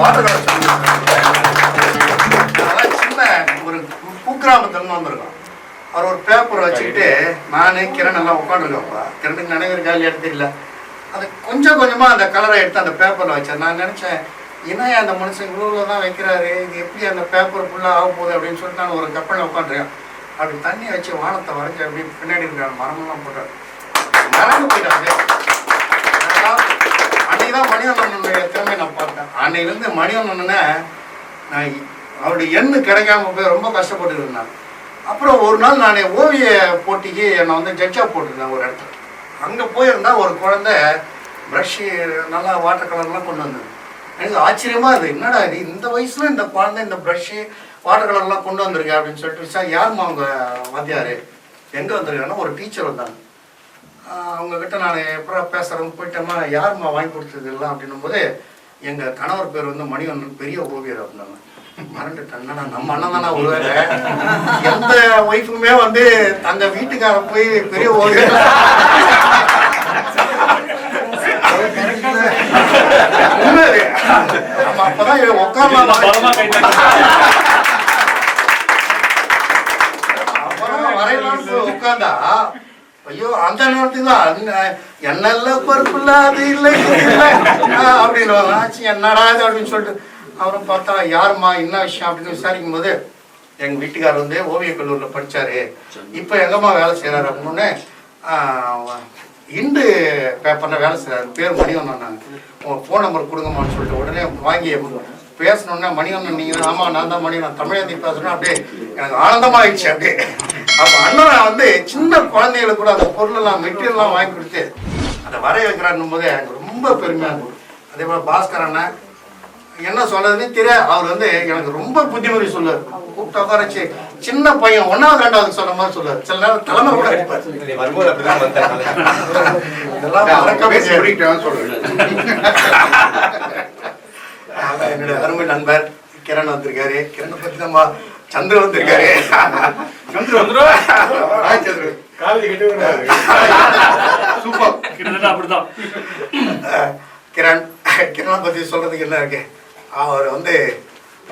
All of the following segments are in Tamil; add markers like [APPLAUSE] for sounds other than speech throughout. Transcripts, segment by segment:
வாட்டர் அதெல்லாம் சின்ன ஒரு குக்கிராமத்துலேருந்து வந்திருக்கோம் அவர் ஒரு பேப்பர் வச்சுக்கிட்டு நானு கிரண் எல்லாம் உட்காந்துருக்கப்பா கிரணுக்கு நினைவு காலி எடுத்து இல்லை அது கொஞ்சம் கொஞ்சமாக அந்த கலரை எடுத்து அந்த பேப்பரில் வச்சேன் நான் நினச்சேன் என்ன அந்த மனுஷன் இவ்வளோ தான் வைக்கிறாரு? இது எப்படி அந்த பேப்பர் ஃபுல்லாக ஆக போகுது அப்படின்னு சொல்லிட்டு நான் ஒரு கப்பலில் உட்காந்துருக்கேன். அப்படி தண்ணி வச்சு வானத்தை வரைஞ்சி அப்படி பின்னாடி இருக்கிற மரமெல்லாம் போட்டார். மறந்து போயிட்டாங்க அன்னைக்கு தான் மணிவண்ணனுடைய திறமை நான் பார்த்தேன் அன்னையிலேருந்து மணிவண்ணனை நான் அவருடைய எண்ணு கிடைக்காம போய் ரொம்ப கஷ்டப்பட்டு இருந்தேன். அப்புறம் ஒரு நாள் நான் ஓவிய போட்டிக்கு என்னை வந்து ஜட்ஜாக போட்டிருந்தேன் ஒரு இடத்துல. அங்கே போயிருந்தா ஒரு குழந்தை ப்ரஷ்ஷு நல்லா வாட்டர் கலர்லாம் கொண்டு வந்தது. எனக்கு ஆச்சரியமாக இது என்னடா இது இந்த வயசில் இந்த குழந்தை இந்த ப்ரஷ்ஷு வாட்டர் கலர்லாம் கொண்டு வந்திருக்கு அப்படின்னு சொல்லிட்டு சார் யாரும்மா அவங்க வாத்தியார்? எங்கே வந்திருக்காங்கன்னா ஒரு டீச்சர் வந்தாங்க அவங்கக்கிட்ட நான் எப்படா பேசுகிறவங்க போயிட்டோமா யாரும்மா வாங்கி கொடுத்தது எல்லாம் அப்படின்னும் போது எங்கள் கணவர் பேர் வந்து மணிவண்ணன் பெரிய ஓவியர் அப்படின்னாங்க. மறந்துட்டேன். என்னடா, நம்ம அண்ணன் தானே ஒருவேளை எந்த ஒய்ஃபுமே வந்து தங்க வீட்டுக்கார போய் பெரிய ஓவியர். அப்பதான் உட்காரலாம் அப்புறம் வரையலாம்னு போய் உட்கார்ந்தா ஐயோ அந்த நேரத்துக்கு தான் அந்த என்னல்ல பருப்பு அது இல்லை அப்படின்னு ஆச்சு என்னடா இது அப்படின்னு சொல்லிட்டு. அவரும் பார்த்தா யாரும்மா என்ன விஷயம் அப்படின்னு விசாரிக்கும் போது எங்க வீட்டுக்காரர் வந்து ஓவியக் கல்லூரில் படிச்சாரு. இப்போ எங்கம்மா வேலை செய்யறாரு அப்படின்னு இண்டு பேப்பர்ல வேலை செய்யறாரு பேர் மணி நாங்க உங்க ஃபோன் நம்பர் கொடுங்கம்மான்னு சொல்லிட்டு உடனே வாங்கி பேசணுன்னா மணிவண்ணன் நீங்க ஆமா நான் தான் மணிவண்ணன் தமிழந்தி பேசுறேன் அப்படியே எனக்கு ஆனந்தமா ஆயிடுச்சு அப்படியே. அப்ப அண்ணன் வந்து சின்ன குழந்தைகளுக்கு கூட அந்த பொருள் எல்லாம் மெட்டீரியல் எல்லாம் வாங்கி கொடுத்து அதை வரைய வைக்கிறாருன்னும் போது எனக்கு ரொம்ப பெருமையா இருக்கும் அதே போல பாஸ்கர் அண்ணன் என்ன சொல்றதுன்னு தெரியாது அவர் வந்து எனக்கு ரொம்ப புத்திமதி சொல்லுவார். கூப்பிட்டு உட்கார வச்சு சின்ன பையன் ஒன்னாவது ரெண்டாவது சொல்ற மாதிரி சொல்லுவார். சில நேரம் தலைமை கூட அடிப்பார். இதெல்லாம் மறக்கவே சொல்றேன். என்னுடைய அருமை நண்பர் கிரண் வந்திருக்காரு. கிரண் பத்தி நம்ம சந்திர வந்திருக்காரு. சந்திரு? சூப்பர். கிட்டத்தட்ட அப்படிதான். கிரண் கிரணை பத்தி சொல்றதுக்கு என்ன இருக்கு? அவர் வந்து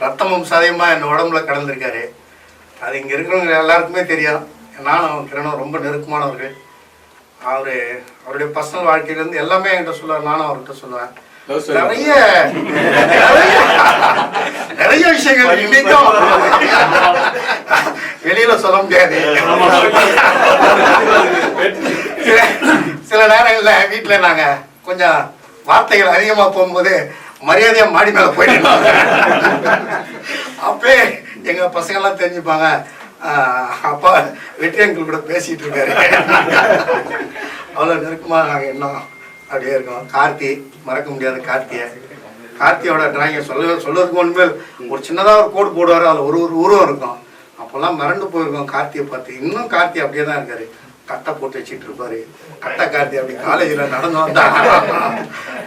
ரத்தமும் சதையுமா என் உடம்புல கலந்துருக்காரு அது இங்க இருக்கிறவங்க எல்லாருக்குமே தெரியும். நானும் கிரணும் ரொம்ப நெருக்கமானவர்கள். அவரு அவருடைய பர்சனல் வாழ்க்கையிலேருந்து எல்லாமே என்கிட்ட சொல்லுவார். நானும் அவர்கிட்ட சொல்லுவேன். நிறைய [LAUGHS] நிறைய விஷயங்கள் இன்னைக்கும் வெளியில சொல்ல முடியாது. சில நேரங்கள்ல வீட்டுல நாங்க கொஞ்சம் வார்த்தைகள் அதிகமா போகும்போது மரியாதையா மாடி மேல போயிட்டு அப்பே எங்க பசங்க எல்லாம் தெரிஞ்சுப்பாங்க அப்பா வெற்றி அங்கிள் கூட பேசிட்டு இருக்காரு. அவ்வளவு நெருக்கமா நாங்க இன்னும் அப்படியே இருக்கும். கார்த்தி மறக்க முடியாது கார்த்தியை. கார்த்தியோட டிராயிங்கை சொல்ல சொல்றதுக்கு ஒன்றுமே ஒரு சின்னதாக ஒரு கோடு போடுவார் அதில் ஒரு ஒரு உருவம் இருக்கும். அப்போல்லாம் மறந்து போயிருக்கோம் கார்த்தியை பார்த்து. இன்னும் கார்த்தி அப்படியே தான் இருக்காரு. கட்டை போட்டு வச்சுட்டு இருப்பாரு. கட்டை கார்த்தி அப்படி காலேஜில் நடந்து வந்தா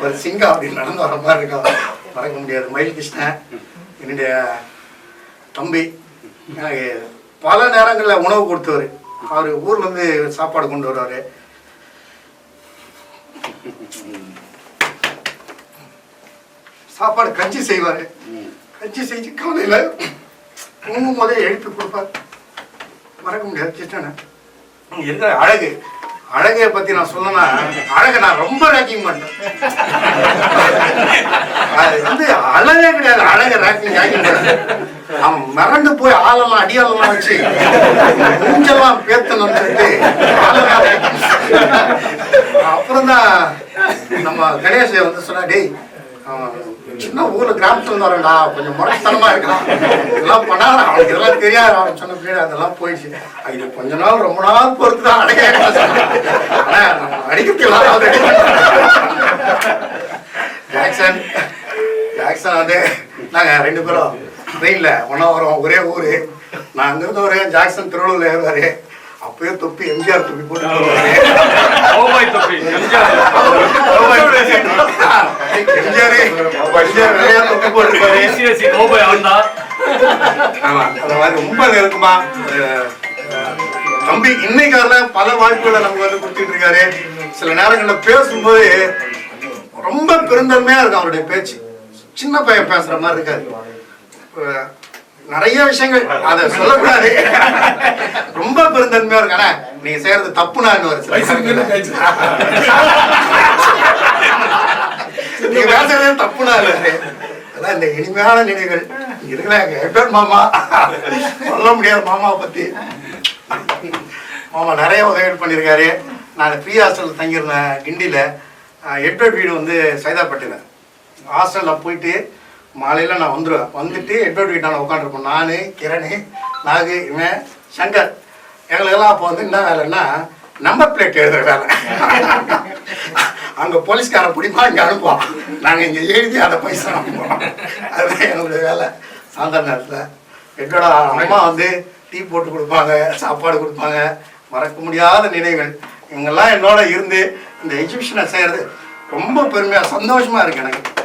ஒரு சிங்கம் அப்படி நடந்து வர மாதிரி இருக்கும். மறக்க முடியாது. மயில் கிருஷ்ணன் என்னுடைய தம்பி எனக்கு பல நேரங்களில் உணவு கொடுத்தவர். அவர் ஊர்லேருந்து சாப்பாடு கொண்டு வருவார். சாப்பாடு கஞ்சி செய்வார். கஞ்சி செஞ்சு காலையில் தூங்கும் போதே எழுப்பி கொடுப்பார். மறக்க முடியாது கிருஷ்ணனை இருக்கிற அழகு. அழகை பத்தி நான் சொல்லனா அழகை நான் ரொம்ப ரேக்கிங் பண்ணேன் அது வந்து அழகே கிடையாது. அழகை ரேக்கிங் ரேக்கிங் பண்ணேன் அவன் மிரண்டு போய் ஆளெல்லாம் அடியாளெல்லாம் வச்சு மூஞ்செல்லாம் பேத்தணும் சொல்லிட்டு அப்புறம் தான் நம்ம கணேசை வந்து சொன்னா டேய் அவன் சின்ன ஊர்ல கிராமத்துல இருந்து வரேன்டா. கொஞ்சம் முறைத்தனமா இருக்கான் இதெல்லாம் பண்ணாத அவனுக்கு இதெல்லாம் தெரியாது. அவன் சொன்ன பின்னாடி அதெல்லாம் போயிடுச்சு. இது கொஞ்ச நாள் ரொம்ப நாள் பொறுத்து தான் அடக்க ஆனா அடிக்கலாம் ஜாக்சன் ஜாக்சன் வந்து நாங்க ரெண்டு பேரும் ட்ரெயின்ல ஒன்றா வரோம். ஒரே ஊரு. நான் அங்கிருந்து வரேன் ஜாக்சன் திருவள்ளூர்ல ஏறுவாரு. அப்பயே தொப்பி எம்ஜிஆர் தொப்பி போட்டு ரொம்ப நெருக்கமா அஹ், தம்பி இன்னைக்கு வரல பல வாய்ப்புகளை நமக்கு வந்து கொடுத்துட்டு இருக்காரு. சில நேரங்கள்ல பேசும்போது ரொம்ப பெருந்தன்மையா இருக்கும் அவருடைய பேச்சு. சின்ன பையன் பேசுற மாதிரி இருக்காது அஹ் நிறைய விஷயங்கள். அதை சொல்லக்கூடாது. ரொம்ப பெருந்தன்மையா இருக்கானே. நீங்க செய்யறது சில சமயத்துல. நீங்க பேசுறதே தப்புனா இல்ல. அதான் இந்த இனிமையான நினைவுகள். இருக்கிற எங்க எப்பேர் மாமா. சொல்ல முடியாது மாமாவை பத்தி. மாமா நிறைய உதவிகள் பண்ணியிருக்காரு. நான் ஃப்ரீ ஹாஸ்டலில் தங்கியிருந்தேன் கிண்டியில் எட்வர்ட் வீடு வந்து சைதாப்பேட்டையில். ஹாஸ்டலில் போயிட்டு மாலையில் நான் வந்துடுவேன் வந்துட்டு எட்வர்ட் வீட்டான உட்காந்துருப்போம் நான் கிரண் நாகு இவன் சங்கர். எங்களுக்கெல்லாம் அப்போ வந்து என்ன வேலைன்னா நம்பர் பிளேட் எழுதுகிற வேலை. அங்கே போலீஸ்காரன் பிடிப்பா இங்கே அனுப்புவான். நாங்கள் இங்கே எழுதி அதை பைசா அனுப்புவோம் அதுதான் எங்களுடைய வேலை. சாயந்தர நேரத்தில் எங்களோட அம்மா வந்து டீ போட்டு கொடுப்பாங்க சாப்பாடு கொடுப்பாங்க. மறக்க முடியாத நினைவுகள். இவங்கெல்லாம் என்னோட இருந்து இந்த எக்ஸிபிஷனை செய்கிறது ரொம்ப பெருமையாக சந்தோஷமாக இருக்குது எனக்கு.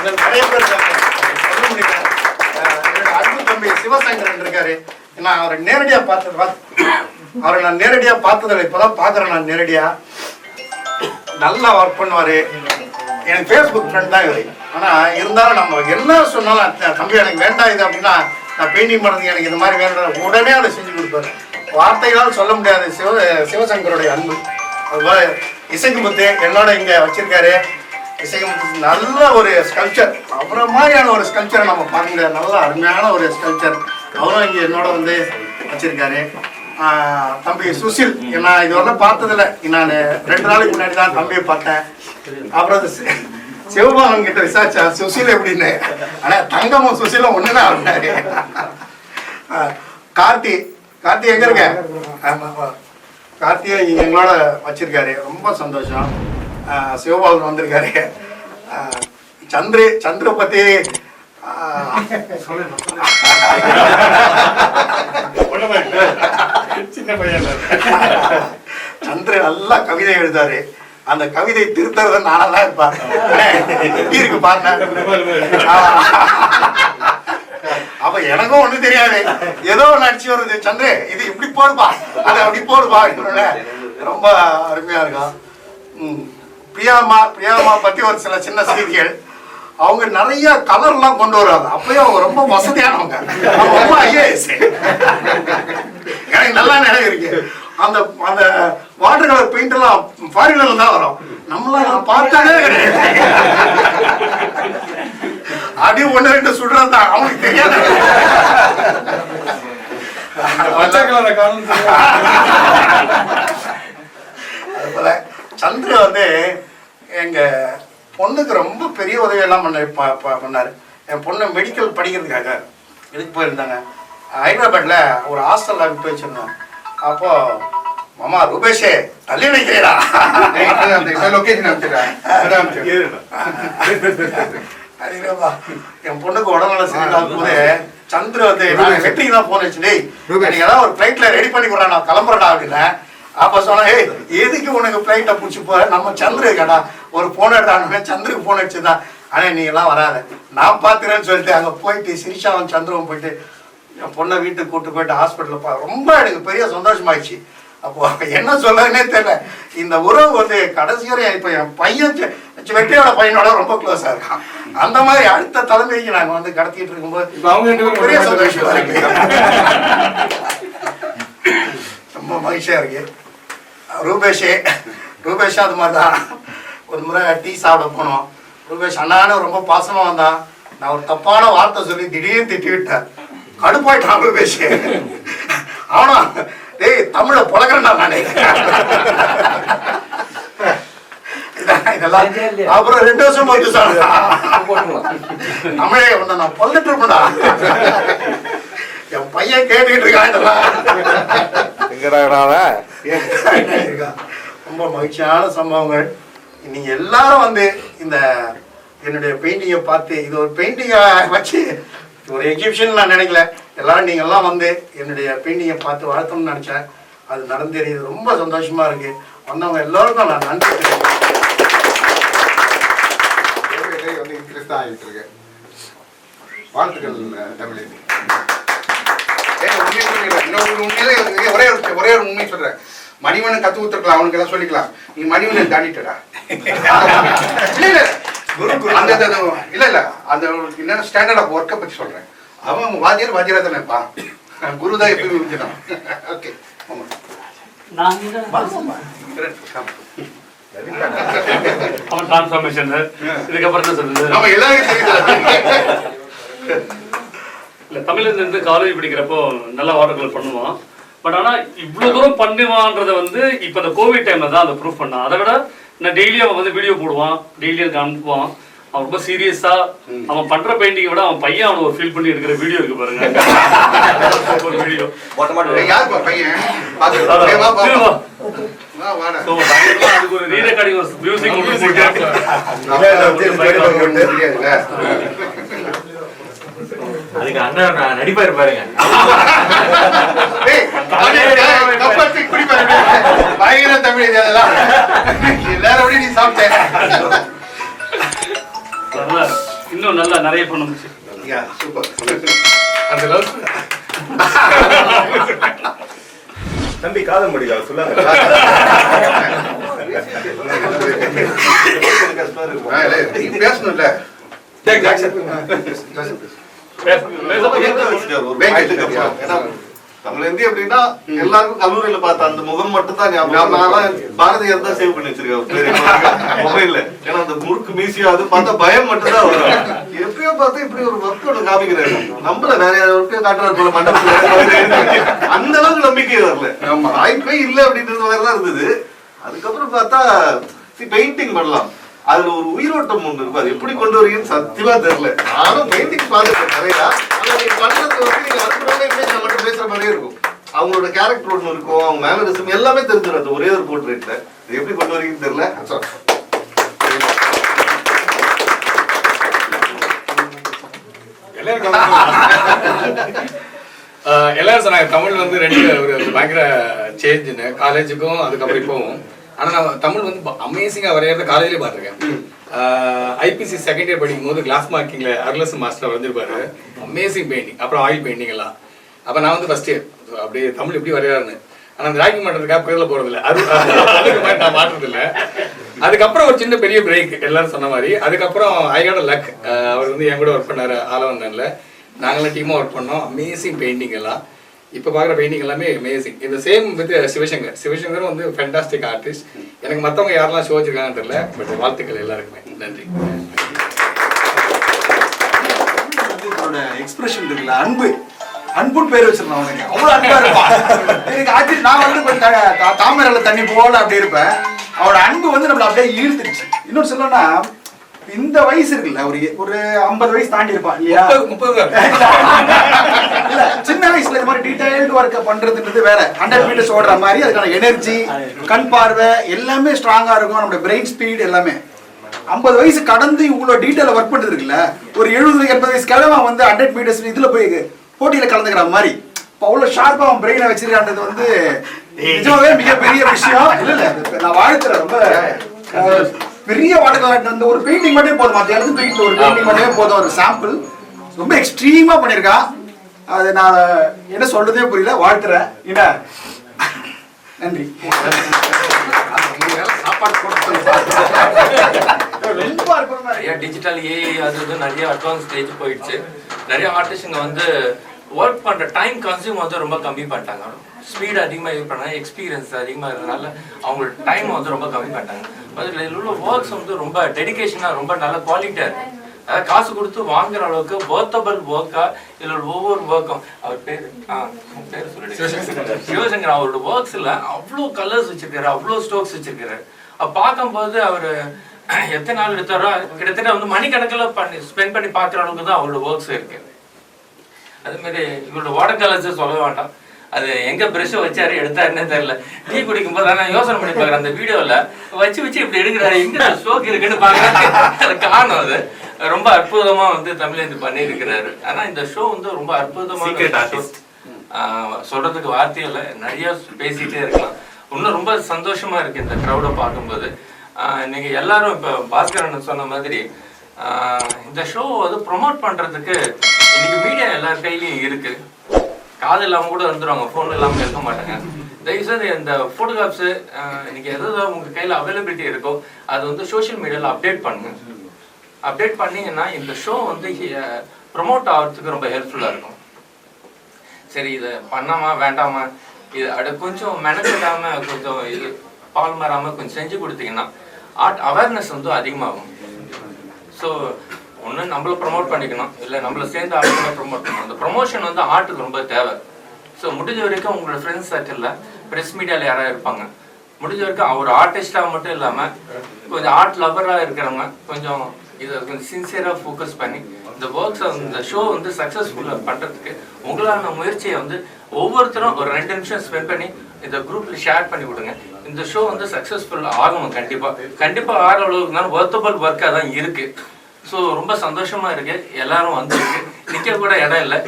இதில் நிறைய பேர் இருக்காங்க. சொல்ல முடியல. அஹ் அன்பு தம்பி சிவசங்கரன் இருக்காரு. நான் அவரை நேரடியாக பார்த்தது பார்த்து அவரை நான் நேரடியாக பார்த்ததில்லை. இப்போதான் பார்க்குறேன் நான் நேரடியாக நல்லா ஒர்க் பண்ணுவார். எனக்கு ஃபேஸ்புக் ஃப்ரெண்ட் தான் இவர். ஆனால் இருந்தாலும் நம்ம என்ன சொன்னாலும் தம்பி எனக்கு வேண்டாம் இது அப்படின்னா நான் பெயிண்டிங் பண்ணுறது எனக்கு இது மாதிரி வேண்டாம் உடனே அதை செஞ்சு கொடுப்பாரு. வார்த்தைகளால் சொல்ல முடியாது. சிவ சிவசங்கருடைய அன்பு. அதுபோல் இசைக்குமுத்து என்னோட இங்கே வச்சிருக்காரு. நல்ல ஒரு ஸ்கல்ச்சர் அவரை மாதிரியான ஒரு ஸ்கல்ச்சரை நம்ம பார்க்க முடியாது நல்ல அருமையான ஒரு ஸ்கல்ச்சர் அவரும் இங்கே என்னோட வந்து வச்சிருக்காரு. தம்பி சுசில். நான் இதுவரை பார்த்ததில்ல. நான் ரெண்டு நாளைக்கு முன்னாடி தான் தம்பியை பார்த்தேன். அப்புறம் அது கிட்ட விசாரிச்சா சுசில் எப்படின்னு? ஆனா தங்கமும் சுசிலும் ஒண்ணுதான் இருந்தாரு கார்த்தி. கார்த்தி எங்க இருக்க? ஆமா, கார்த்தியை எங்களோட வச்சிருக்காரு. ரொம்ப சந்தோஷம். சிவபாலன் வந்திருக்காரு. சந்திர சந்திர பத்தி சின்ன பையன் சந்திர நல்லா கவிதை எழுதாரு. அந்த கவிதை திருத்தறது நானா தான் இருப்பேன் எப்படி இருக்கு பாருங்க. அப்ப எனக்கும் ஒண்ணு தெரியாது. ஏதோ நடிச்சு அடிச்சு வருது. சந்திரே இது இப்படி போடுப்பா. அது அப்படி போடுப்பா ரொம்ப அருமையா இருக்கும். ம். பிரியாமா பிரியாமா பத்தி ஒரு சில சின்ன செய்திகள். அவங்க நிறைய கலர்லாம் கொண்டு வருவாங்க அப்பயும் அவங்க ரொம்ப வசதியானவங்க. அவங்க ரொம்ப ஐஏஎஸ் எனக்கு நல்லா நினைவு இருக்கு. அந்த அந்த வாட்டர் கலர் பெயிண்ட் எல்லாம் ஃபாரின்ல தான் வரும். நம்மளாம் பார்த்தாலே கிடையாது. அடி ஒண்ணு ரெண்டு சுடுறது தான். அவனுக்கு தெரியாது. பச்சை கலரை காணும் சந்திர வந்து எங்க பொண்ணுக்கு ரொம்ப பெரிய உதவி எல்லாம் பண்ண பண்ணாரு. என் பொண்ணு மெடிக்கல் படிக்கிறதுக்காக இதுக்கு போயிருந்தாங்க. ஹைதராபாத்ல ஒரு ஹாஸ்டல்ல விட்டு வச்சிருந்தோம். அப்போ மாமா ரூபேஷே தள்ளி அப்படிங்கிறப்பா, என் பொண்ணுக்கு உடல்நல சரியில்லாத போது சந்திர வந்து வெற்றிக்கு தான் போன் வச்சு டேய். நீங்க ஏதாவது ஒரு ஃபிளைட்ல ரெடி பண்ணி கொடுறா நான் கிளம்புறேன்டா அப்படின்னேன். அப்ப சொன்னா ஏய் எதுக்கு உனக்கு ஃபிளைட்டை பிடிச்சி போற? நம்ம சந்திர கேட்டா ஒரு போன் எடுத்தானுமே சந்திருக்கு போன் அடிச்சுதான் ஆனா நீ எல்லாம் வராத. நான் பாத்துறேன்னு சொல்லிட்டு அங்க போயிட்டு சிரிஷாவும் சந்திரவும் போயிட்டு என் பொண்ணை வீட்டுக்கு கூட்டு போயிட்டு ஹாஸ்பிட்டலில் பா ரொம்ப எனக்கு பெரிய சந்தோஷமாயிடுச்சு. அப்போ என்ன சொல்லனே தெரியல. இந்த உறவு வந்து கடைசி வரை இப்போ என் பையன் வெற்றியோட பையனோட ரொம்ப க்ளோஸாக இருக்கான். அந்த மாதிரி அடுத்த தலைமுறைக்கு நாங்கள் வந்து கடத்திட்டு இருக்கும்போது பெரிய ஒண்ணா சந்தோஷமா இருக்கு. [LAUGHS] ரொம்ப மகிழ்ச்சியா இருக்கு. ரூபேஷே ரூபேஷ் அது மாதிரி தான் ஒரு முறை டீ சாப்பிட போனோம். ரூபேஷ் அண்ணான்னு ரொம்ப பாசமா வந்தான். நான் ஒரு தப்பான வார்த்தை சொல்லி திடீர்னு திட்டி விட்டேன். கடுப்பாயிட்டான் ரூபேஷ். அவனா டேய் தமிழ புழகிறேன்டா நானே. அப்புறம் ரெண்டு வருஷம் சார். தமிழே உன்னை நான் பொல்லிட்டு இருப்பேன்டா. என் பையன் கேட்டுக்கிட்டு இருக்கான். ரொம்ப மகிழ்ச்சியான சம்பவங்கள். நீங்க எல்லாரும் வந்து இந்த என்னுடைய பெயிண்டிங்கை பார்த்து இது ஒரு பெயிண்டிங்கை வச்சு ஒரு எக்ஸிபிஷன் நான் நினைக்கல. எல்லாரும் நீங்க எல்லாம் வந்து என்னுடைய பெயிண்டிங்கை பார்த்து வாழ்த்தணும்னு நினைச்சேன். அது நடந்தேறியது ரொம்ப சந்தோஷமா இருக்கு. வந்தவங்க எல்லாருக்கும் நான் நன்றி. வந்து இன்க்ரீஸ் தான் ஆகிட்டு இருக்கு. வாழ்த்துக்கள் தமிழ் உண்மையிலே ஒரே ஒரு ஒரே ஒரு உண்மை சொல்றேன். மணிவண்ணன் கத்து கொடுத்துருக்கலாம் அவனுக்கு எல்லாம் சொல்லிக்கலாம். நீ மணிவண்ணன் தாண்டிட்டடா. [LAUGHS] இல்ல இல்ல அந்த இல்ல இல்ல. அந்த என்ன ஸ்டாண்டர்ட் ஆஃப் ஒர்க்கை பத்தி சொல்றேன். அவன் வாத்தியார் வாத்தியாரா தானே இருப்பான். குரு தான் எப்பயும் இருக்கணும் ஓகே அவன் டிரான்ஸ்ஃபார்மேஷன் இதுக்கப்புறம் என்ன சொல்றது? நம்ம எல்லாருக்கும் தெரியுது. [LAUGHS] இல்ல தமிழ்ல இருந்து காலேஜ் படிக்கிறப்போ நல்லா வாட்டர் பண்ணுவான். பட் ஆனா இவ்வளவு தூரம் பண்ணுவான்றத வந்து இப்ப இந்த கோவிட் டைம்ல தான் அதை ப்ரூவ் பண்ணான். அதை விட நான் டெய்லி அவன் வந்து வீடியோ போடுவான். டெய்லி எனக்கு அனுப்புவான். அவன் ரொம்ப சீரியஸா அவன் பண்ற பெயிண்டிங்கை விட அவன் பையன் அவனை ஒரு ஃபீல் பண்ணி எடுக்கிற வீடியோ இருக்கு பாருங்க. ஒரு வீடியோ. அதுக்கு ஒரு மியூசிக் மட்டும் போட்டு ஒண்ணும் தெரியாதுல்ல. அதுக்கு அண்ணன் நடிப்பாரு பாருங்க. ஏய், அவனே, ஏய், தப்பா வச்சு இப்படி பாரு. பயங்கர தமிழ் இது அதெல்லாம். எல்லாரும் நீ சாப்பிட்ட. நல்லா இன்னும் நல்லா நிறைய பண்ண யா, சூப்பர். அந்த லவ் தம்பி ஆ, இல்ல, நீ பேசணும்ல. தமிழ் இந்தி அப்படின்னா எல்லாருக்கும் கல்லூரியில பார்த்த அந்த முகம் மட்டும் தான் ஞாபகம் பாரதியார் தான் சேவ் பண்ணி வச்சிருக்காரு மொபைல்ல ஏன்னா அந்த முறுக்கு மீசியாவது பார்த்தா பயம் மட்டும் தான் வரும் எப்பயோ பார்த்தா இப்படி ஒரு ஒர்க் ஒன்று காமிக்கிறாரு நம்மள வேற யாராவது ஒர்க்கே காட்டுறாரு போல மண்டபத்துல அந்த அளவுக்கு நம்பிக்கை வரல வாய்ப்பே இல்லை அப்படின்றது மாதிரி தான் இருந்தது அதுக்கப்புறம் பார்த்தா பெயிண்டிங் பண்ணலாம் அதுல ஒரு உயிரோட்டம் ஒண்ணு இருக்கும். அது எப்படி கொண்டு வரீங்கன்னு சத்தியமா தெரியல. நானும் பெயிண்டிங் பார்த்துருக்கேன். நிறையா ஆனா நீங்க பண்றது வந்து நீங்க அனுப்புறவங்க நான் மட்டும் பேசுற மாதிரியே இருக்கும். அவங்களோட கேரக்டர் ஒண்ணு இருக்கும். அவங்க மேனரிசம் எல்லாமே தெரிஞ்சிடும். அந்த ஒரே ஒரு போர்ட்ரேட்ல இது எப்படி கொண்டு வரீங்கன்னு தெரியல. [LAUGHS] எல்லாரும் சொன்னாங்க தமிழ் வந்து ரெண்டு ஒரு பயங்கர சேஞ்சுன்னு காலேஜுக்கும் அதுக்கப்புறம் இப்போவும். ஆனா நான் தமிழ் வந்து அமேசிங்கா வரையறத காலேஜ்லயே பார்த்திருக்கேன். ஐபிசி செகண்ட் இயர் படிக்கும் போது கிளாஸ் மார்க்கிங்ல அர்லஸ் மாஸ்டர் வரைஞ்சிருப்பாரு. அமேசிங் பெயிண்டிங் அப்புறம் ஆயில் பெயிண்டிங் எல்லாம். அப்ப நான் வந்து ஃபர்ஸ்ட் இயர் அப்படியே தமிழ் எப்படி வரையாருன்னு ஆனா அந்த ராக்கிங் பண்றதுக்காக பேர்ல போறது இல்ல அது அதுக்கு மாதிரி நான் மாற்றுறது இல்ல அதுக்கப்புறம் ஒரு சின்ன பெரிய பிரேக் எல்லாரும் சொன்ன மாதிரி. அதுக்கப்புறம் ஐ காட் லக் அவர் வந்து என் கூட ஒர்க் பண்ணாரு ஆலவந்தன்ல. நாங்களாம் டீமா ஒர்க் பண்ணோம். அமேசிங் பெயிண்டிங் எல்லாம். இப்போ பார்க்குற பெயிண்டிங் எல்லாமே அமேசிங் இந்த சேம் வித் சிவசங்கர். சிவசங்கரும் வந்து ஃபென்டாஸ்டிக் ஆர்டிஸ்ட் எனக்கு மற்றவங்க யாரெல்லாம் ஷோ வச்சிருக்காங்கன்னு தெரியல பட் வாழ்த்துக்கள் எல்லாருக்குமே. நன்றி. எக்ஸ்பிரஷன் இருக்குல்ல அன்பு. அன்புன்னு பேர் வச்சிருந்தான் அவனுக்கு. அவ்வளவு அன்பா இருப்பான் எனக்கு ஆச்சு நான் வந்து கொஞ்சம் தாமரையில தண்ணி போல அப்படி இருப்பேன். அவனோட அன்பு வந்து நம்மள அப்படியே ஈர்த்துருச்சு. இன்னொன்னு சொல்லணும்னா இந்த வயசு இருக்குல்ல ஒரு ஒரு ஐம்பது வயசு தாண்டி இருப்பான் இல்லையா? முப்பது [LAUGHS] முப்பது தான் இல்ல சின்ன வயசுல இந்த மாதிரி டீடைல்டு ஒர்க் பண்றதுன்றது வேற. ஹண்ட்ரட் மீட்டர்ஸ் ஓடுற மாதிரி அதுக்கான எனர்ஜி கண் பார்வை எல்லாமே ஸ்ட்ராங்கா இருக்கும். நம்மளோட பிரெயின் ஸ்பீட் எல்லாமே. ஐம்பது வயசு கடந்து இவ்வளவு டீட்டெயில ஒர்க் இருக்குல்ல ஒரு எழுபது எண்பது வயசு கிழமை வந்து ஹண்ட்ரட் மீட்டர்ஸ் இதுல போய் போட்டியில கலந்துக்கிற மாதிரி. இப்போ அவ்வளவு ஷார்ப்பா அவன் பிரெயினை வச்சிருக்கான்றது வந்து நிஜமாவே மிகப்பெரிய விஷயம். இல்ல இல்ல நான் வாழ்த்துறேன் ரொம்ப பெரிய வாட்டர் அந்த ஒரு பெயிண்டிங் மட்டும் போதும். மற்ற இடத்துல பெயிண்ட் ஒரு பெயிண்டிங் மட்டுமே போதும். ஒரு சாம்பிள் ரொம்ப எக்ஸ்ட்ரீமா பண்ணியிருக்கான் அது நான் என்ன சொல்றதே புரியல வாழ்த்துறேன். என்ன? நன்றி. சாப்பாடு ரொம்ப அற்புதமா டிஜிட்டல் ஏஐ அது இது நிறைய அட்வான்ஸ் ஸ்டேஜ் போயிடுச்சு. நிறைய ஆர்டிஸ்டுங்க வந்து ஒர்க் பண்ற டைம் கன்சியூம் வந்து ரொம்ப கம்மி பண்ணிட்டாங்க. ஸ்பீட் அதிகமாக இது பண்ணாங்க எக்ஸ்பீரியன்ஸ் அதிகமாக இருக்கிறதுனால அவங்களோட டைம் வந்து ரொம்ப கம்மி பண்ணிட்டாங்க. அதில் உள்ள ஒர்க்ஸ் வந்து ரொம்ப டெடிகேஷனாக ரொம்ப நல்ல குவாலிட்டியாக இருக்குது அதாவது காசு கொடுத்து வாங்குற அளவுக்கு ஒர்த்தபிள் ஒர்க்காக இதில் ஒவ்வொரு ஒர்க்கும் அவர் பேர் பேர் சொல்லிடுங்க சிவசங்கர் அவரோட ஒர்க்ஸில் அவ்வளோ கலர்ஸ் வச்சிருக்காரு அவ்வளோ ஸ்டோக்ஸ் வச்சிருக்காரு அப்ப பார்க்கும்போது அவர் [CLEARS THROAT] எத்தனை நாள் எடுத்தாரோ கிட்டத்தட்ட வந்து மணிக்கணக்கில் பண்ணி ஸ்பெண்ட் பண்ணி பார்க்குற அளவுக்கு தான் அவரோட ஒர்க்ஸ் இருக்கு. அதே மாதிரி இவரோட வாட்டர் கலர்ஸ் சொல்ல வேண்டாம். அது எங்க பிரஷ் வச்சாரு எடுத்தாருன்னே தெரியல. டீ குடிக்கும் போது நான் யோசனை பண்ணி பாக்குறேன் அந்த வீடியோல வச்சு வச்சு இப்படி எடுக்கிறாரு. எங்க ஸ்டோக் இருக்குன்னு பாக்குறேன் காணும் அது. ரொம்ப அற்புதமா வந்து தமிழேந்து பண்ணியிருக்கிறாரு. ஆனா இந்த ஷோ வந்து ரொம்ப அற்புதமான சொல்றதுக்கு வார்த்தையே இல்லை. நிறைய பேசிட்டே இருக்கலாம். இன்னும் ரொம்ப சந்தோஷமா இருக்கு இந்த க்ரௌடை பார்க்கும்போது. நீங்க எல்லாரும் இப்போ பாஸ்கரன் சொன்ன மாதிரி இந்த ஷோ வந்து ப்ரொமோட் பண்றதுக்கு இன்னைக்கு மீடியா எல்லார் கையிலயும் இருக்கு. காது இல்லாம கூட வந்துருவாங்க ஃபோன் இல்லாம இருக்க மாட்டாங்க. தயவுசெய்து இந்த ஃபோட்டோகிராஃப்ஸ் இன்னைக்கு எது எது உங்க கையில அவைலபிலிட்டி இருக்கோ அது வந்து சோஷியல் மீடியால அப்டேட் பண்ணுங்க. அப்டேட் பண்ணீங்கன்னா இந்த ஷோ வந்து ப்ரொமோட் ஆகிறதுக்கு ரொம்ப ஹெல்ப்ஃபுல்லாக இருக்கும். சரி இதை பண்ணாமா வேண்டாமா? இது அட கொஞ்சம் மெனக்கிடாம கொஞ்சம் இது பால் மாறாமல் கொஞ்சம் செஞ்சு கொடுத்தீங்கன்னா ஆர்ட் அவேர்னஸ் வந்து அதிகமாகும். ஸோ ஒன்று நம்மள ப்ரமோட் பண்ணிக்கணும். இல்லை நம்மளை சேர்ந்து ஆர்ட் ப்ரமோட் பண்ணணும். அந்த ப்ரொமோஷன் வந்து ஆர்ட்டுக்கு ரொம்ப தேவை. ஸோ முடிஞ்ச வரைக்கும் உங்களோட ஃப்ரெண்ட்ஸ் சர்க்கிளில் ப்ரெஸ் மீடியாவில் யாராவது இருப்பாங்க. முடிஞ்ச வரைக்கும் அவர் ஆர்டிஸ்டாக மட்டும் இல்லாமல் கொஞ்சம் ஆர்ட் லவராக இருக்கிறவங்க கொஞ்சம் இதை கொஞ்சம் சின்சியராக ஃபோக்கஸ் பண்ணி இந்த ஒர்க்ஸ் இந்த ஷோ வந்து சக்ஸஸ்ஃபுல்லாக பண்ணுறதுக்கு உங்களான முயற்சியை வந்து ஒவ்வொருத்தரும் ஒரு ரெண்டு நிமிஷம் ஸ்பெண்ட் பண்ணி இந்த குரூப்பில் ஷேர் பண்ணி விடுங்க. இந்த ஷோ வந்து சக்ஸஸ்ஃபுல் ஆகணும் கண்டிப்பாக கண்டிப்பாக ஆகிற அளவுக்கு தான் ஒர்த்தபிள் ஒர்க்காக தான் இருக்குது ஸோ ரொம்ப சந்தோஷமா இருக்கு. எல்லாரும் வந்திருக்கு. நிக்க கூட இடம் இல்லை.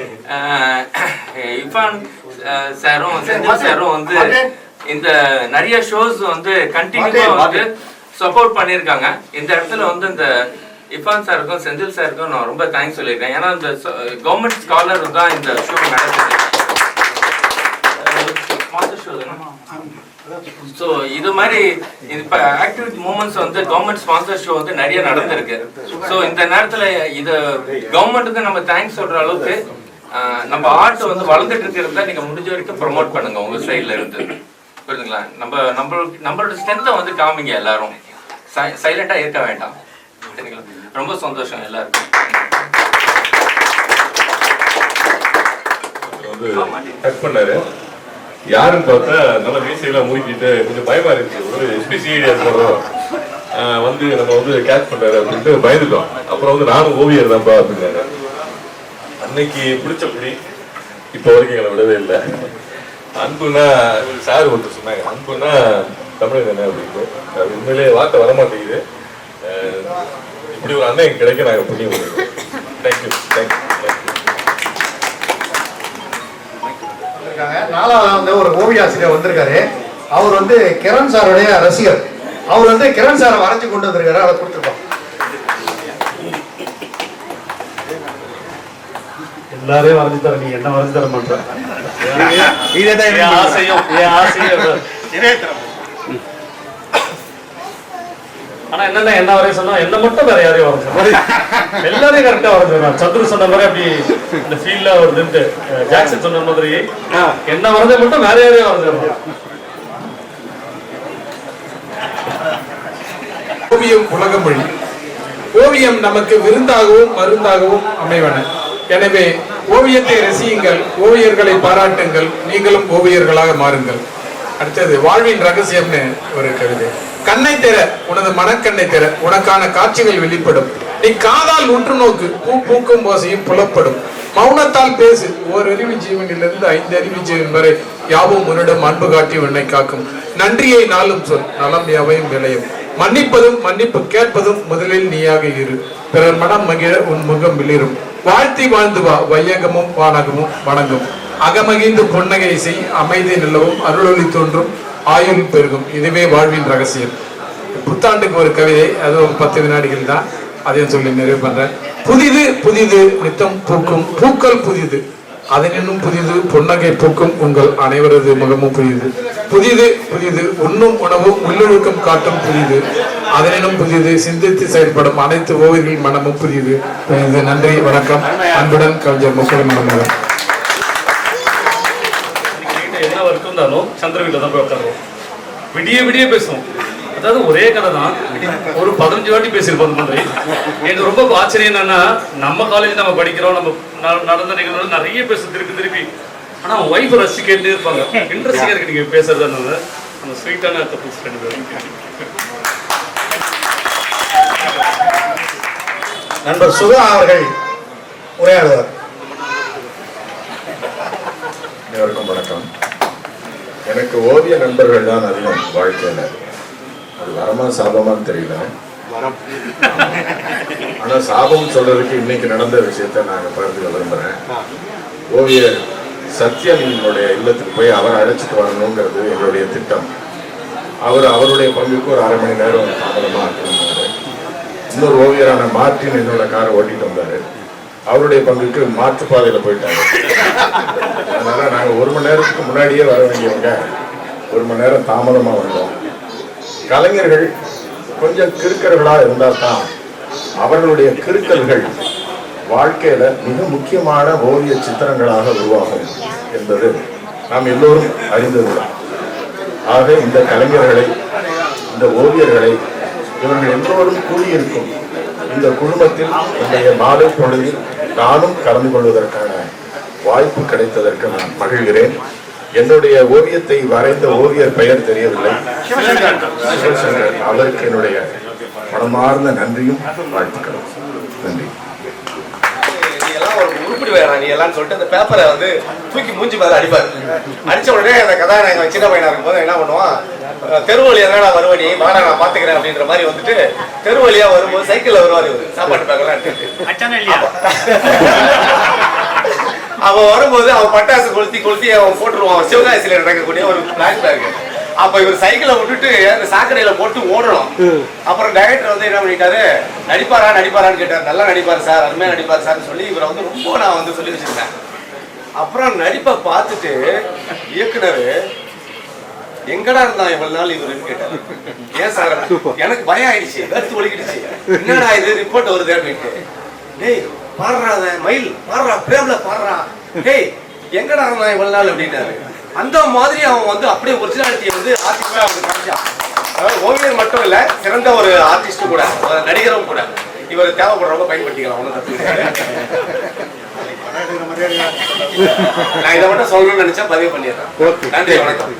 இஃபான் சாரும் செந்தில் சாரும் வந்து இந்த நிறைய ஷோஸ் வந்து கண்டினியூவா வந்து சப்போர்ட் பண்ணியிருக்காங்க. இந்த இடத்துல வந்து இந்த இஃபான் சாருக்கும் செந்தில் சாருக்கும் நான் ரொம்ப தேங்க்ஸ் சொல்லியிருக்கேன். ஏன்னா இந்த கவர்மெண்ட் ஸ்காலர் தான் இந்த ஷோ நடக்குது. ஸோ இது மாதிரி இப்போ ஆக்டிவிட்டி மூமெண்ட்ஸ் வந்து கவர்மெண்ட் ஸ்பான்சர் ஷோ வந்து நிறைய நடந்திருக்கு. ஸோ இந்த நேரத்தில் இது கவர்மெண்ட்டுக்கு நம்ம தேங்க்ஸ் சொல்ற அளவுக்கு நம்ம ஆர்ட் வந்து வளர்ந்துட்டு இருக்கிறத நீங்க முடிஞ்ச வரைக்கும் ப்ரொமோட் பண்ணுங்க உங்க சைட்ல இருந்து. புரியுதுங்களா? நம்ம நம்ம நம்மளோட ஸ்ட்ரென்த்தை வந்து காமிங்க எல்லாரும். சைலண்டா இருக்க வேண்டாம். சரிங்களா? ரொம்ப சந்தோஷம் எல்லாருக்கும். கட் பண்ணாரு. யாருன்னு பார்த்தா நல்ல மீசையெல்லாம் மூடிக்கிட்டு கொஞ்சம் பயமா இருந்துச்சு. ஒரு எஸ்பிசிஐடியா போறோம் வந்து நம்ம வந்து கேட்ச் பண்றாரு அப்படின்ட்டு பயந்துட்டோம். அப்புறம் வந்து நானும் ஓவியர் தான்ப்பா அப்படின்னாரு. அன்னைக்கு பிடிச்ச புடி இப்போ வரைக்கும் எங்களை விடவே இல்லை. அன்புனா சார் ஒருத்தர் சொன்னாங்க அன்புனா தமிழ் தானே அப்படின்ட்டு. உண்மையிலேயே வார்த்தை வரமாட்டேங்குது. இப்படி ஒரு அண்ணன் கிடைக்க நாங்கள் புண்ணியம் தேங்க்யூ தேங்க்யூ நாலாவது வந்து ஒரு ஓவிய ஆசிரியர் வந்திருக்காரு. அவர் வந்து கிரண் சாருடைய ரசிகர். அவர் வந்து கிரண் சாரை வரைஞ்சு கொண்டு வந்திருக்காரு. அதை கொடுத்துருக்கோம். எல்லாரையும் வரைஞ்சு தர நீ என்ன வரைஞ்சு தர மாட்டேன் என் ஆசையும் என் ஆசையும் அதான். ஆனா என்னன்னா என்ன வரைய சொன்னா என்ன மட்டும் வேற யாரையும் வரைஞ்சு எல்லாரையும் கரெக்டா வரைஞ்சிடலாம் சந்துரு சொன்ன மாதிரி அப்படி இந்த ஃபீல்ட்ல வருதுன்ட்டு ஜாக்சன் சொன்ன மாதிரி என்ன வரைஞ்ச மட்டும் வேற யாரையும் வரைஞ்சிடலாம் ஓவியம் உலகமொழி ஓவியம் நமக்கு விருந்தாகவும் மருந்தாகவும் அமைவன. எனவே ஓவியத்தை ரசியுங்கள் ஓவியர்களை பாராட்டுங்கள் நீங்களும் ஓவியர்களாக மாறுங்கள். அடுத்தது வாழ்வின் ரகசியம்னு ஒரு கவிதை. கண்ணை தெர உனது மனக்கண்ணை தெர உனக்கான காட்சிகள் வெளிப்படும். நீ காதால் உற்று நோக்கு பூ பூக்கும் ஓசையும் புலப்படும். மௌனத்தால் பேசு ஓர் அறிவு ஜீவனிலிருந்து ஐந்து அறிவு ஜீவன் வரை யாவும் உன்னிடம் அன்பு காட்டி உன்னை காக்கும். நன்றியை நாளும் சொல் நலம் யாவையும் விளையும். மன்னிப்பதும் மன்னிப்பு கேட்பதும் முதலில் நீயாக இரு. பிறர் மனம் மகிழ உன் முகம் விளிரும். வாழ்த்தி வாழ்ந்து வா வையகமும் வானகமும் வணங்கும். அகமகிந்து புன்னகை செய் அமைதி நிலவும் அருளொளி தோன்றும். ஆயுள் பெருகும். இதுவே வாழ்வின் ரகசியம். புத்தாண்டுக்கு ஒரு கவிதை அது ஒரு பத்து வினாடிகள் தான். அதையும் சொல்லி நிறைவு பண்றேன். புதிது புதிது நித்தம் பூக்கும். பூக்கள் புதிது. அதனினும் புதிது புன்னகை பூக்கும் உங்கள் அனைவரது முகமும் புதிது. புதிது புதிது உண்ணும் உணவும் உள்ளொழுக்கம் காட்டும் புதிது. அதனினும் புதிது சிந்தித்து செயல்படும் அனைத்து ஓவியர்களின் மனமும் புதிது. நன்றி வணக்கம். அன்புடன் கவிஞர் முக்கிய மனமுடன் இருந்தாலும் சந்திரகிரில தான் போய் உட்காருவோம் விடிய விடிய பேசுவோம். அதாவது ஒரே கதை தான் ஒரு பதினஞ்சு வாட்டி பேசியிருப்போம் அந்த மாதிரி. எனக்கு ரொம்ப ஆச்சரியம் என்னன்னா நம்ம காலேஜ் நம்ம படிக்கிறோம் நம்ம நடந்த நிகழ்வுகள் நிறைய பேச திருப்பி திருப்பி. ஆனா ஒய்ஃப் ரசி கேட்டு இருப்பாங்க. இன்ட்ரெஸ்டிங்கா இருக்கு நீங்க பேசுறது அந்த ஸ்வீட்டான கப்புள்ஸ் ரெண்டு பேரும். நண்பர் சுகா அவர்கள் உரையாடுவார் அனைவருக்கும் வணக்கம் எனக்கு ஓவிய நண்பர்கள் தான் அதிகம் வாழ்க்கையில். அது வரமா சாபமான்னு தெரியல. ஆனா சாபம் சொல்றதுக்கு இன்னைக்கு நடந்த விஷயத்தை நான் பகிர்ந்து விரும்புறேன். ஓவியர் சத்யனுடைய இல்லத்துக்கு போய் அவரை அழைச்சிட்டு வரணுங்கிறது எங்களுடைய திட்டம். அவர் அவருடைய பங்குக்கு ஒரு அரை மணி நேரம் தாமதமாக இருந்தாரு இன்னொரு ஓவியரான மார்ட்டின் என்னோட காரை ஓட்டிட்டு வந்தாரு. அவருடைய பங்குக்கு மாற்றுப்பாதையில போயிட்டாங்க அதனால நாங்க ஒரு மணி நேரத்துக்கு முன்னாடியே வர வேண்டியவங்க ஒரு மணி நேரம் தாமதமா வந்தோம் கலைஞர்கள் கொஞ்சம் கிறுக்கர்களாக இருந்தால்தான் அவர்களுடைய கிறுக்கல்கள் வாழ்க்கையில மிக முக்கியமான ஓவிய சித்திரங்களாக உருவாகும் என்பது நாம் எல்லோரும் அறிந்ததுதான். ஆக இந்த கலைஞர்களை இந்த ஓவியர்களை இவர்கள் எல்லோரும் கூடியிருக்கும் இந்த குழுமத்தில் என்னுடைய மாலை பொழுதில் நானும் கலந்து கொள்வதற்கான வாய்ப்பு கிடைத்ததற்கு நான் மகிழ்கிறேன். என்னுடைய ஓவியத்தை வரைந்த ஓவியர் பெயர் தெரியவில்லை. அவருக்கு என்னுடைய மனமார்ந்த நன்றியும் வாழ்த்துக்களும் நன்றி நீ எல்லாம் உருப்படி வேணாம் நீ எல்லாம் சொல்லிட்டு அந்த பேப்பரை வந்து தூக்கி மூஞ்சி மேல அடிப்பாரு. அடிச்ச உடனே அந்த கதாநாயகன் சின்ன பையனா இருக்கும்போது என்ன பண்ணுவான்? தெரு வழியா என்னடா வருவ நீ? வாடா நான் பாத்துக்கிறேன் அப்படின்ற மாதிரி வந்துட்டு தெரு வழியா வரும்போது சைக்கிள்ல வருவார் இவரு. சாப்பாட்டு பேக்கெல்லாம் எடுத்துட்டு அவன் வரும்போது அவன் பட்டாசு கொளுத்தி கொளுத்தி அவன் போட்டுருவான். சிவகாசியில நடக்கக்கூடிய ஒரு பிளாஷ்பேக் அப்ப இவர் சைக்கிளை விட்டுட்டு அந்த சாக்கடையில போட்டு ஓடணும். அப்புறம் டைரக்டர் வந்து என்ன பண்ணிட்டாரு? நடிப்பாரா நடிப்பாரான்னு கேட்டார். நல்லா நடிப்பார் சார் அருமையா நடிப்பார் சார்னு சொல்லி இவரை வந்து ரொம்ப நான் வந்து சொல்லி வச்சிருந்தேன் அப்புறம் நடிப்பை பார்த்துட்டு இயக்குனர் எங்கடா இருந்தான் இவ்வளவு நாள் இவருன்னு கேட்டாரு. ஏன் சார்? எனக்கு பயம் ஆயிடுச்சு கருத்து ஒழிக்கிடுச்சு என்னடா இது ரிப்போர்ட் வருது அப்படின்ட்டு. டேய் பாடுறா அதை மயில் பாடுறா பிரேம்ல பாடுறா. டேய் எங்கடா இருந்தான் இவ்வளவு நாள்? அப்படின்னாரு. அந்த மாதிரி அவன் வந்து அப்படியே ஒரிஜினாலிட்டியை வந்து ஆர்டிஸ்டா அவனுக்கு காமிச்சான் அதாவது ஓவியர் மட்டும் இல்ல சிறந்த ஒரு ஆர்டிஸ்ட் கூட ஒரு நடிகரும் கூட. இவர் தேவைப்படுறவங்க பயன்படுத்திக்கலாம் ஒன்றும் தப்பு. நான் இதை மட்டும் சொல்லணும்னு நினைச்சா பதிவு பண்ணிடுறேன். நன்றி வணக்கம்.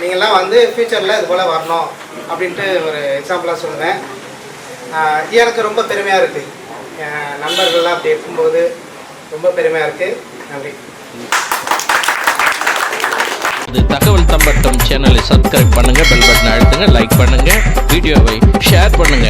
நீங்கள்லாம் வந்து ஃப்யூச்சரில் இது போல் வரணும் அப்படின்ட்டு ஒரு எக்ஸாம்பிளாக சொல்லுவேன் எனக்கு ரொம்ப பெருமையாக இருக்குது என் நண்பர்கள்லாம் அப்படி இருக்கும்போது ரொம்ப பெருமையாக இருக்குது நன்றி. இது தகவல் தம்பட்டம் சேனலை சப்ஸ்கிரைப் பண்ணுங்க பெல் பட்டன் அழுத்துங்க லைக் பண்ணுங்க வீடியோவை ஷேர் பண்ணுங்க.